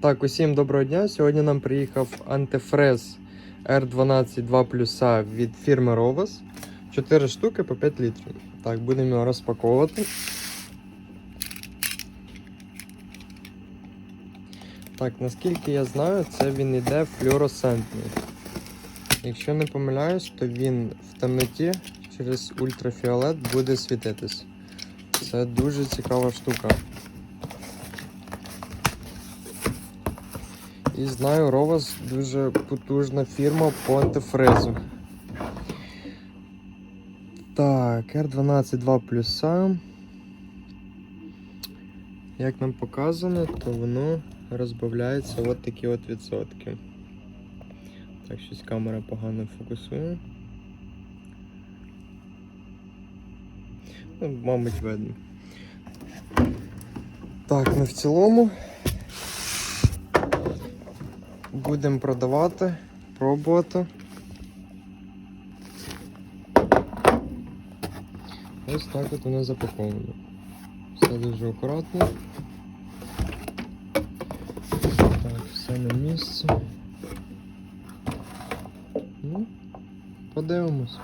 Так, усім доброго дня. Сьогодні нам приїхав антифрез R12 2 плюса від фірми Rovas. 4 штуки по 5 літрів. Так, будемо його розпаковувати. Так, наскільки я знаю, це він іде флюоресцентний. Якщо не помиляюсь, то він в темноті через ультрафіолет буде світитись. Це дуже цікава штука. І знаю, Rovas дуже потужна фірма по антифрезу. Так, R12 2 плюса. Як нам показано, то воно розбавляється от такі от відсотки. Так, щось камера погано фокусує. Ну, мабуть, видно. Так, ну в цілому будемо продавати, пробувати. Ось так от воно запаковано. Все дуже акуратно. Так, все на місці. Ну, подивимось.